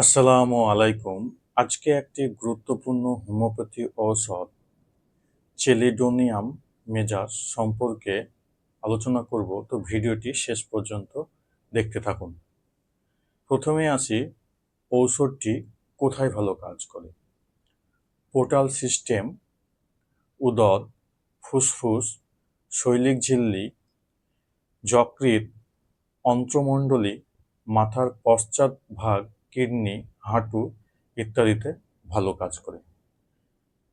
আসসালামু আলাইকুম। আজকে একটি গুরুত্বপূর্ণ হোমিওপ্যাথি ঔষধ, চেলিডোনিয়াম মেজাজ সম্পর্কে আলোচনা করব। তো ভিডিওটি শেষ পর্যন্ত দেখতে থাকুন। প্রথমে আসি, ঔষধটি কোথায় ভালো কাজ করে? পোর্টাল সিস্টেম, উদর, ফুসফুস, শৈলিক ঝিল্লি যকৃত অন্ত্রমণ্ডলী, মাথার পশ্চাৎ ভাগ কিডনি, হাঁটু ইত্যাদিতে ভালো কাজ করে।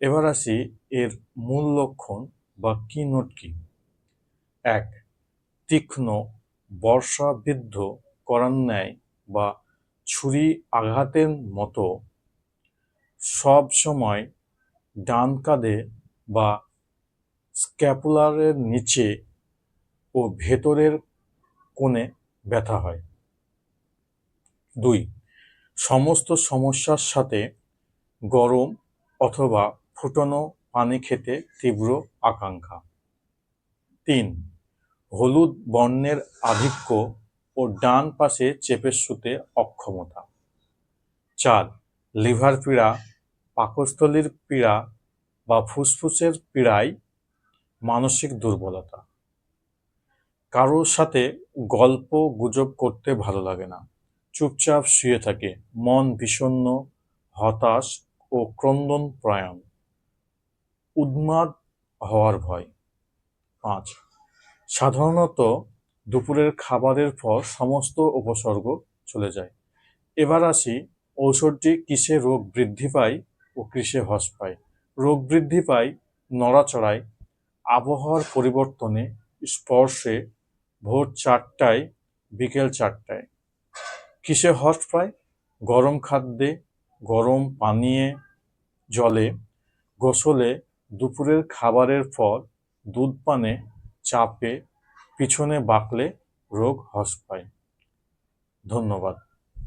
এবার আসি এর মূল লক্ষণ বা কি নোট কি? এক, তীক্ষ্ণ বর্ষাবিদ্ধ করার ন্যায় বা ছুরি আঘাতের মতো সব সময় ডান কাঁধে বা স্ক্যাপুলারের নিচে ও ভেতরের কোণে ব্যথা হয়। দুই সমস্ত সমস্যার সাথে গরম অথবা ফুটানো পানি খেতে তীব্র আকাঙ্ক্ষা। তিন, হলুদ বর্ণের আধিক্য ও ডান পাশে চেপে শুতে অক্ষমতা। চার, লিভার পীড়া, পাকস্থলীর পীড়া বা ফুসফুসের পীড়ায় মানসিক দুর্বলতা। কারোর সাথে গল্প গুজব করতে ভালো লাগে না। চুপচাপ শুয়ে থাকে। মন বিষণ্ন হতাশ ও ক্রন্দন প্রায়ণ। উন্মাদ হওয়ার ভয়। পাঁচ, সাধারণত দুপুরের খাবারের পর সমস্ত উপসর্গ চলে যায়। এবার আসি, ঔষধটি কিসে রোগ বৃদ্ধি পায় ও কিসে হ্রাস পায়? রোগ বৃদ্ধি পায় নড়াচড়ায়, আবহাওয়ার পরিবর্তনে স্পর্শে ভোর চারটায়, বিকেল চারটায়। কিসে হ্রাস পায় গরম খাদ্যে, গরম পানীয়ে, জলে, গোসলে, দুপুরের খাবারের পর দুধ পানে, চাপে, পিছনে বাঁকলে রোগ হ্রাস পায় ধন্যবাদ।